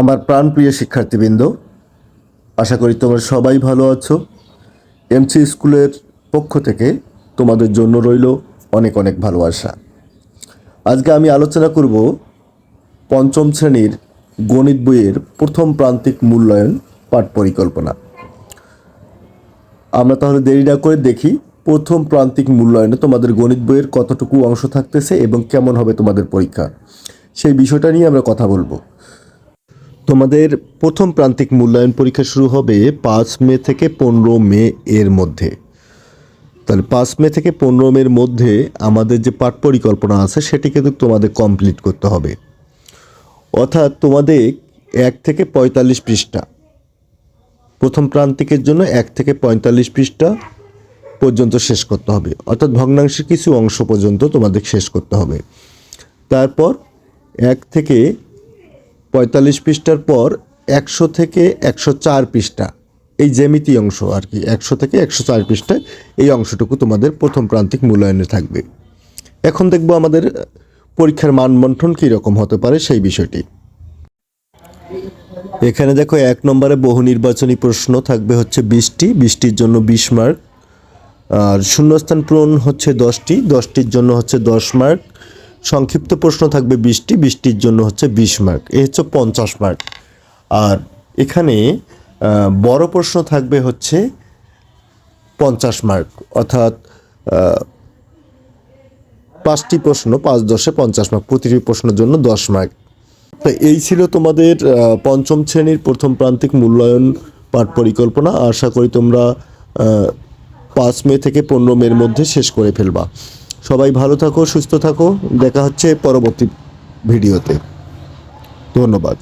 আমার প্রাণপ্রিয় শিক্ষার্থীবৃন্দ, আশা করি তোমরা সবাই ভালো আছো। এমসি স্কুলের পক্ষ থেকে তোমাদের জন্য রইল অনেক অনেক ভালোবাসা। আজকে আমি আলোচনা করব পঞ্চম শ্রেণির গণিত বইয়ের প্রথম প্রান্তিক মূল্যায়ন পাঠ পরিকল্পনা। আমরা তাহলে দেরি না করে দেখি প্রথম প্রান্তিক মূল্যায়নে তোমাদের গণিত বইয়ের কতটুকু অংশ থাকতেছে এবং কেমন হবে তোমাদের পরীক্ষা। সেই বিষয়টা নিয়ে আমরা কথা বলব। তোমাদের প্রথম প্রান্তিক মূল্যায়ন পরীক্ষা শুরু হবে পাঁচ মে থেকে পনেরো মে এর মধ্যে। তাহলে পাঁচ মে থেকে পনেরো মের মধ্যে আমাদের যে পাঠ পরিকল্পনা আছে, সেটি কিন্তু তোমাদের কমপ্লিট করতে হবে। অর্থাৎ তোমাদের এক থেকে পঁয়তাল্লিশ পৃষ্ঠা। প্রথম প্রান্তিকের জন্য এক থেকে পঁয়তাল্লিশ পৃষ্ঠা পর্যন্ত শেষ করতে হবে। অর্থাৎ ভগ্নাংশের কিছু অংশ পর্যন্ত তোমাদের শেষ করতে হবে। তারপর এক থেকে পঁয়তাল্লিশ পৃষ্ঠার পর একশো থেকে একশো চার পৃষ্ঠা। এই জ্যামিতি অংশ আর কি, একশো থেকে একশো চার পৃষ্ঠায় এই অংশটুকু তোমাদের প্রথম প্রান্তিক মূল্যায়নে থাকবে। এখন দেখব আমাদের পরীক্ষার মানবন্ঠন কীরকম হতে পারে সেই বিষয়টি। এখানে দেখো এক নম্বরে বহু নির্বাচনী প্রশ্ন থাকবে হচ্ছে বিশটি, বিশটির জন্য বিশ মার্ক। আর শূন্যস্থান পূরণ হচ্ছে দশটি, দশটির জন্য হচ্ছে দশ মার্ক। সংক্ষিপ্ত প্রশ্ন থাকবে বিশটি বিশটির জন্য হচ্ছে বিশ মার্ক এ হচ্ছে পঞ্চাশ মার্ক। আর এখানে বড় প্রশ্ন থাকবে হচ্ছে পঞ্চাশ মার্ক, অর্থাৎ পাঁচটি প্রশ্ন, পাঁচ দশে পঞ্চাশ মার্ক, প্রতিটি প্রশ্নের জন্য দশ মার্ক। তো এই ছিল তোমাদের পঞ্চম শ্রেণির প্রথম প্রান্তিক মূল্যায়ন পাঠ পরিকল্পনা। আশা করি তোমরা পাঁচ মে থেকে পনেরো মের মধ্যে শেষ করে ফেলবা। সবাই ভালো থাকো সুস্থ থাকো। দেখা হচ্ছে পরবর্তী ভিডিওতে। ধন্যবাদ।